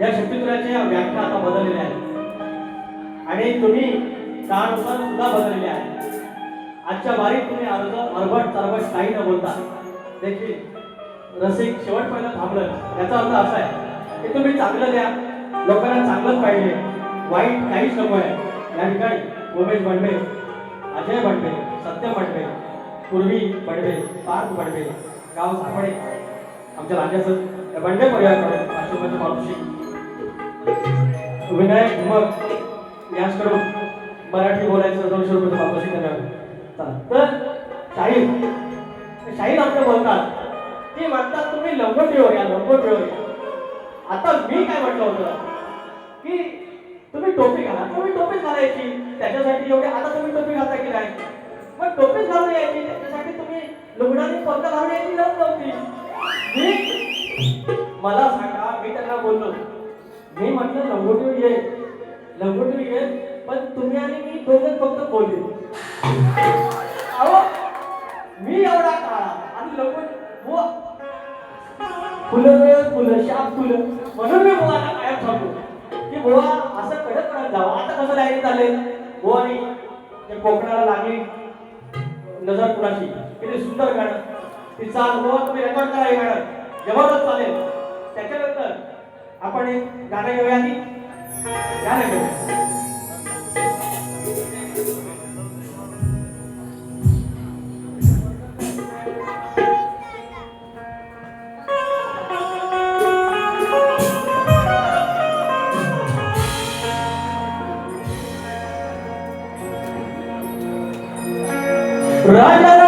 या शक्तिपुराच्या व्याख्या आता बदललेल्या आहेत. आणि तुम्ही काळानुसार सुद्धा बदललेले आहे आजच्या वारीत तुम्ही अर्ज अरबट तरबट काही न बोलता देखील रसिक शेवटपर्यंत थांबलं. याचा अर्थ असा आहे की तुम्ही चांगलं द्या लोकांना चांगलंच पाहिजे. वाईट काहीच नको आहे. या ठिकाणी उमेश बंडे अजय बंडे सत्य बंडे पूर्वी बंडे पार्थ बंडे गाव सापडे आमच्या राज्याचं बंडे परिवाराकडून पाचशे रुपयाचं विनायक मग याचकडून मराठी बोलायचं दोनशे रुपये वापसी करावे तर शाहीर शाहीर आमचं बोलतात. ते म्हणतात तुम्ही ठेवू या लंगोटीवर ठेवू आता मी काय म्हटलं होतं? की तुम्ही टोपी घाला. तुम्ही टोपीच घालायची. त्याच्यासाठी एवढे आता तुम्ही टोपी घालता की नाही? मग टोपीच घालून यायची. त्याच्यासाठी तुम्ही लुगडाने पंख घालून यायची गरज नव्हती. मला सांगा मी त्यांना बोललो. मी म्हटलं लंगोटी ये लंगोटी ये पण तुम्ही आणि मी दोघं फक्त बोलले अहो मी एवढा काळा आणि लंगोटी बुवा फुलं फुलं शाप फुलं. म्हणून मी बुवाला कायम सांगतो की बुवा असं कडक कडक जावं आता कसं डायरेक्ट झाले आणि ते कोकणाला लागली. नजर कुणाची? किती सुंदर गाणं. ती चाल बुवा तुम्ही रेकॉर्ड करा हे गाणं जबरदस्त चालेल. त्याच्या आपण एक गाणं घेऊया आणि गाणं घेऊया राजा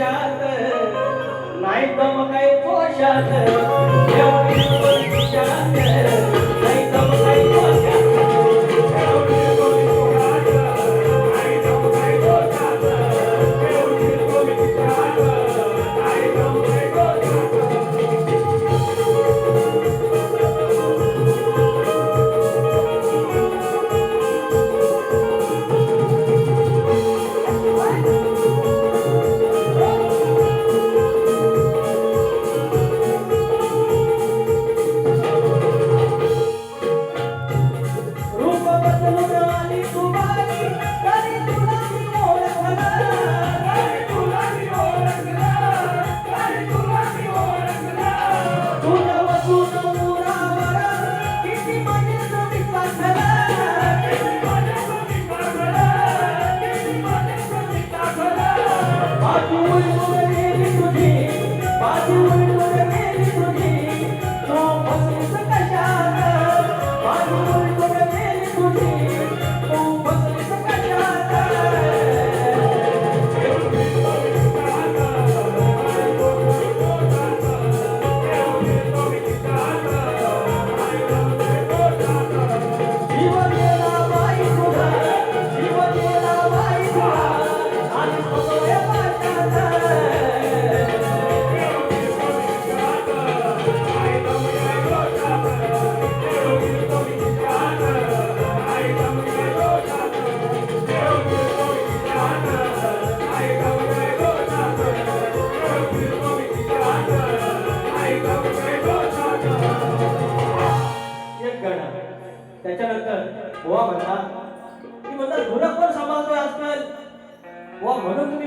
फिरतो मी खिशात नाही दम काही कोशात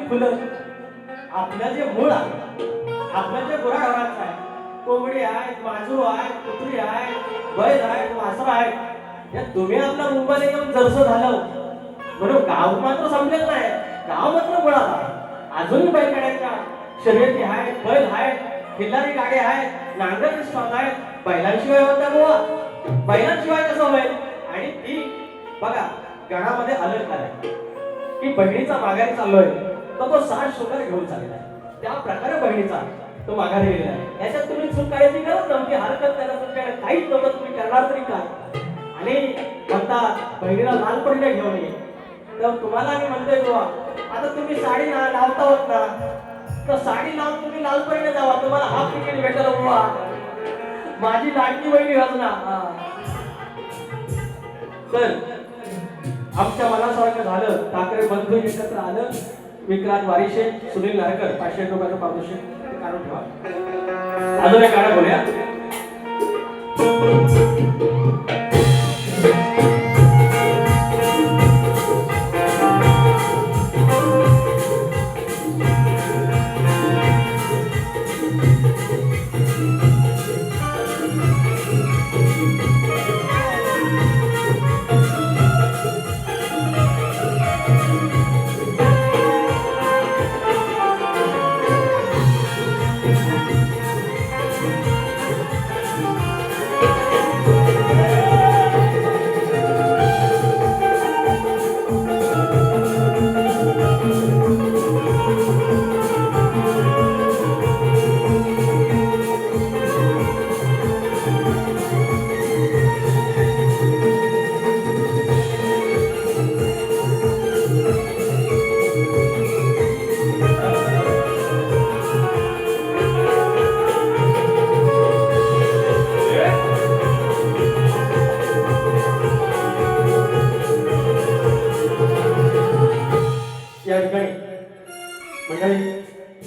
फुलं आपलं जे मूळ आहे आपलं जे गुराढोरांचं आहे कोंबडी आहे माजू आहे कुत्री आहे बैल आहे वासर आहे या तुम्ही आपल्या मुंबईला येऊन जरसं झालं. म्हणून गाव मात्र संपलेलं नाही गाव मात्र मुळात आहे. अजूनही बैलगाड्यांच्या शर्यती आहेत बैल आहेत खिल्लारी गाडी आहेत नांगर स्पर्धा आहेत. बैलांशिवाय होत्या गोवा बैलांशिवाय कसं होईल? आणि ती बघा गणामध्ये अलर्ट आहे की बहिणीचा माघारी चाललोय. तर तो साठ शुगर घेऊन चाललेला आहे. त्या प्रकारे बहिणीचा तो माघारी गेलेला आहे. याच्यात तुम्ही चूक करायची गरज नव्हती हरकत त्याला तुमच्याकडे काहीच नव्हतं तुम्ही करणार तरी काय? आणि म्हणता बहिणीला लाल परीने घेऊन ये. तर तुम्हाला मी म्हणतोय बुवा आता तुम्ही साडी ना लावता होत ना तर साडी लावून तुम्ही लाल जावा. तुम्हाला हाफ तिकीट भेटलं बुवा. माझी लाडकी बहिणी हसना तर आमच्या मनासारखं झालं. ठाकरे बंधू एकत्र आलं. विक्रांत वारिशे सुनील नारकर पाचशे रुपयाचं पारितोषिक काढून ठेवा. अजून एक गाणं बोलूया.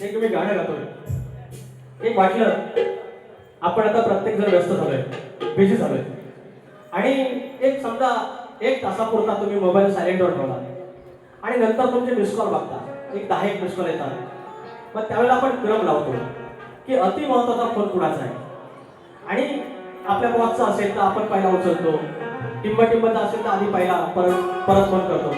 एक मी गाणं गातोय. एक वाटलं आपण आता प्रत्येक जण व्यस्त झालोय बिझी झालोय. आणि एक समजा एक तासापुरता तुम्ही मोबाईल सायलेंटवर ठेवला. आणि नंतर तुमचे मिस कॉल बघता. एक दहा एक मिस कॉल येतात. मग त्यावेळेला आपण क्रम लावतो की अति महत्त्वाचा फोन कुणाचा आहे? आणि आपल्या बॉसचा असेल तर आपण पहिला उचलतो. टिंब टिंबचा असेल तर आधी पहिला परत परत फोन करतो.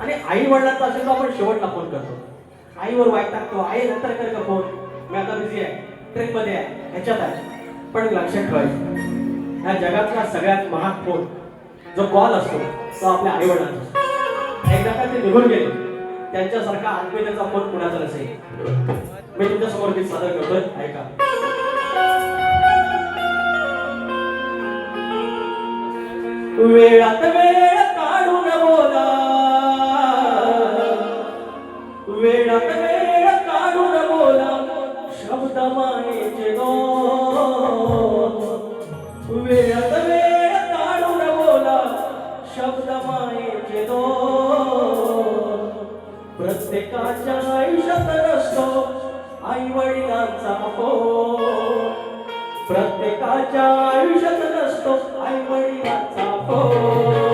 आणि आई वडिलांचा असेल तर आपण शेवटला फोन करतो. आईवर वाईट टाकतो आई नंतर कर का फोन? मी आता बिझी आहे. ट्रेन मध्ये आहे. ह्याच्यात आहे. पण लक्षात ठेवायचं. ह्या जगातला सगळ्यात महाग फोन जो कॉल असतो तो आपल्या आई वडिलांचा असतो. एकदा का ते निघून गेले त्यांच्यासारखा आत्मीयतेचा फोन कुणाचा नसेल? मी तुमच्यासमोर गीत सादर करतोय. ऐका. वेळात वेळ काढून बोला. वेळात वेळ काढून बोला शब्द मायेचे दोन वेळात वेळ काढून बोला शब्द मायेचे दोन प्रत्येकाच्या आयुष्यात नसतो आई वडिलांचा फोन प्रत्येकाच्या आयुष्यात असतो आई वडिलांचा फोन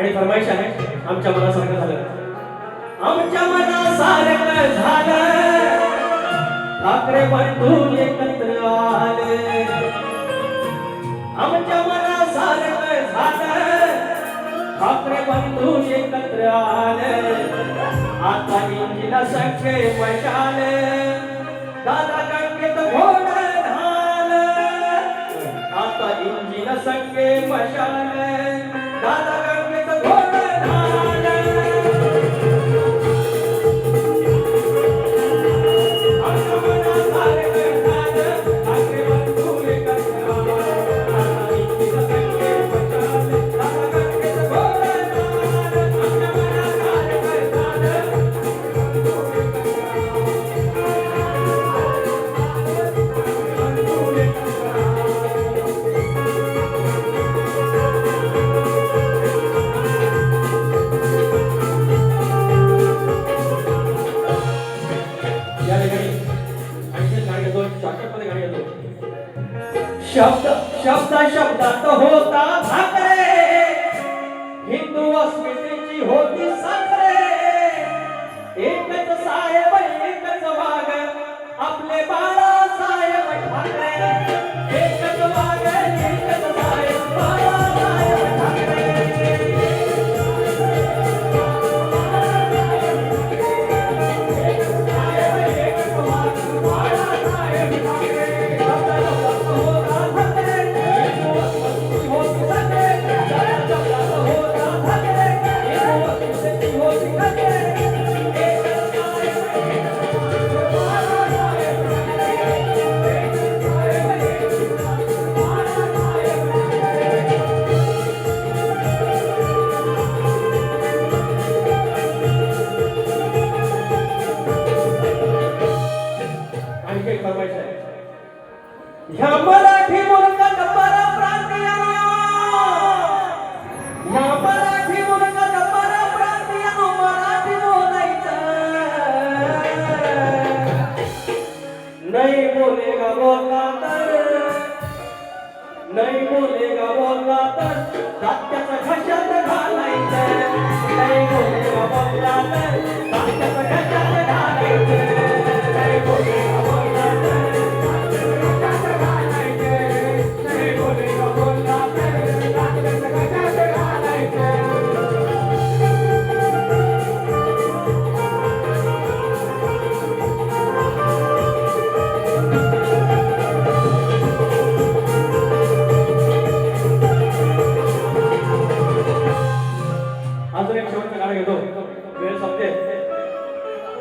आणि फरमाईश आहे आमच्या मनासारखं झालं. आमच्या मनासारखं झालं. ठाकरे बंधू एकत्र आले. आमच्या मनासारखं झालं. ठाकरे बंधू एकत्र आले. आता इंजिन सगळे पैशाले दादा गंगेत घोड झाल आता इंजिन सगळे पैशाले दादा घशात घालायचं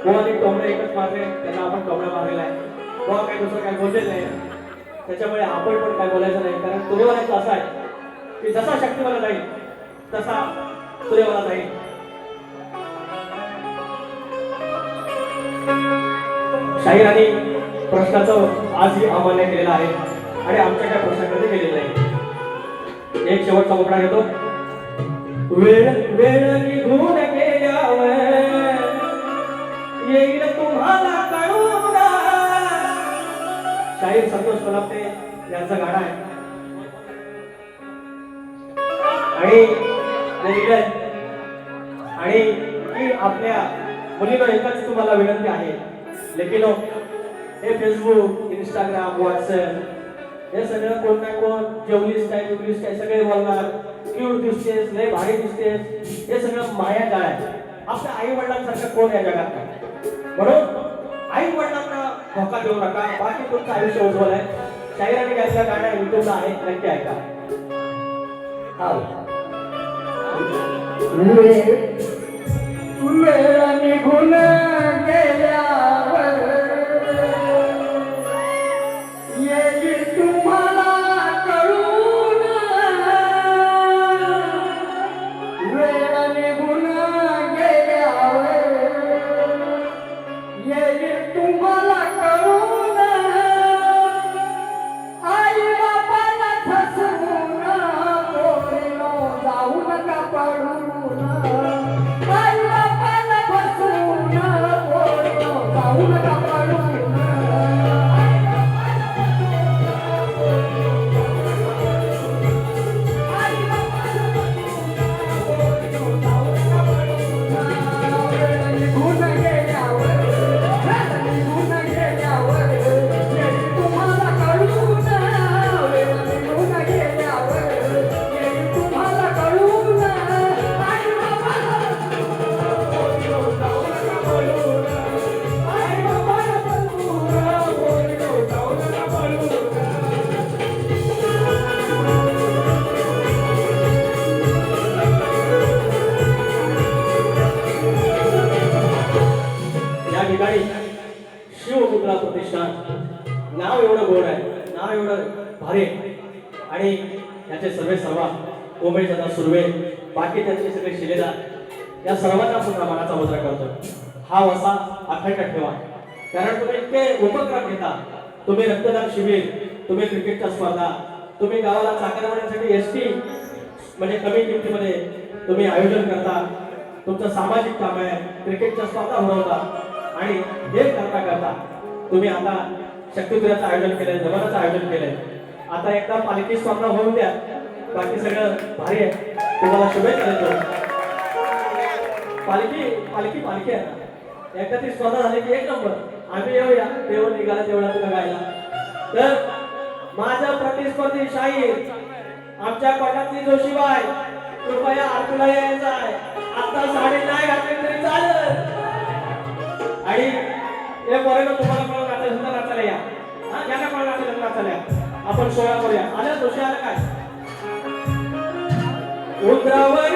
गोवा आणि एकच मारले त्यांना आपण टोमणा मारलेला आहे. गोवा काही दुसरं काही बोललेच नाही. त्याच्यामुळे आपण पण काय बोलायचं नाही कारण सूर्यवनाचं असं आहे. की जसा शक्तिवाला जाईल तसा सूर्यवाला जाईल. शाहीरांनी प्रश्नाचं आजही आव्हान केलेलं आहे आणि आमच्या काय प्रश्नाकडे गेलेलं नाही. एक शेवटचा मोकळा घेतो. वेळ वेळ निघून येईल तुम्हाला कळून शाहीर संतोष कोल्हापे यांचं गाणं आहे. आणि आणि आपल्या मुलीनं एकच तुम्हाला विनंती आहे. लेकिन हे फेसबुक इंस्टाग्राम व्हॉट्सअप हे सगळं कोण ना कोण जेवलीस काय जेवलीस काय सगळे बोलणार. क्यूट दिसतेस लय भारी दिसतेस. हे सगळं माया जाळ आहे. आपल्या आई वडिलांसारखं कोण या जगात नाही म्हणून आई वडिलांना धोका देऊ नका. बाकी तुमचं आयुष्य उज्ज्वल आहे. शाहीर आणि गायचा गाणं युट्यूबला आहे. नक्की ऐका. हा वेळ निघून सर्वे सर्व उमेश सुर्वे बाकी त्यांचे सगळे शिलेदार या सर्वांना सुद्धा मनाचा मुद्रा करतो. हा वसा अखंड ठेवा. कारण तुम्ही इतके उपक्रम घेता. तुम्ही रक्तदान शिबिर तुम्ही क्रिकेटच्या स्पर्धा तुम्ही गावाला चाकरमान्यांसाठी एस टी म्हणजे कमी किमतीमध्ये तुम्ही आयोजन करता. तुमचं सामाजिक काम आहे क्रिकेटच्या स्पर्धा भरवता आणि हे करता करता तुम्ही आता शक्तिपुराचं आयोजन केलंय जमानाचं आयोजन केलंय. आता एकदा पालखी स्पर्धा होऊन द्या. बाकी सगळं भारी आहे. तुम्हाला शुभेच्छा देतो. पालखी पालखी पालखी आहे ना. एकदा ती स्वतः झाली की एक नंबर. आम्ही येऊया. देव निघाला तेवढा तुला गायला. तर माझा प्रतिस्पर्धी शाहीर आमच्या कोटातली जोशीबाई कृपया आरतीला यायचं आहे. आता साडी नाही घातली तरी चालत आणि हे पोरेनं तुम्हाला कोण नाचायला सुद्धा नाचायला या. हा ज्यांना कोण नाचायला नाचायला या. आपण सोळा करूया. आल्या जोशी आलं काय? O trabalho